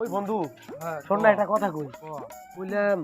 ওই বন্ধু হ্যাঁ, শোন না একটা কথা কই। বললাম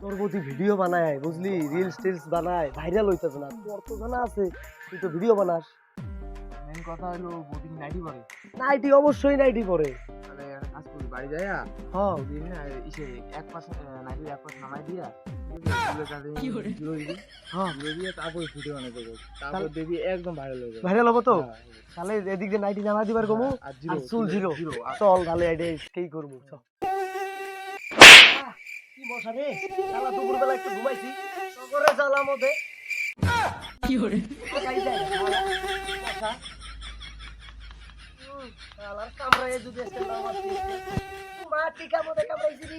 তোর প্রতি ভিডিও বানায় বুঝলি? রিলস টিলস বানায় ভাইরাল হইতেছে না তোর তো জানা আছে তুই তো ভিডিও বানাস। মেন কথা হলো বৌদি নাইটি পরে নাইটি অবশ্যই নাইটি পরে তাহলে আজ কাজ করি বাড়ি যায়া হ্যাঁ। বৌদি না ইসে এক পাশে নাইটি এক পাশে নামাই দিয়া হ্যাঁ। ভাইরাল হয়ে যাবে। ভাইরাল হব তো? হ্যাঁ, তাহলে এদিক দিয়ে নাইটি নামা দিবার কমু আর চুল জিরো চল তাহলে এটা কেই করব চল কি মশা রে? শালা দুপুর বেলা একটু ঘুমাইছি। মধ্যে। কি করে যদি মাটি কামড়ে কামড়াইছি রে।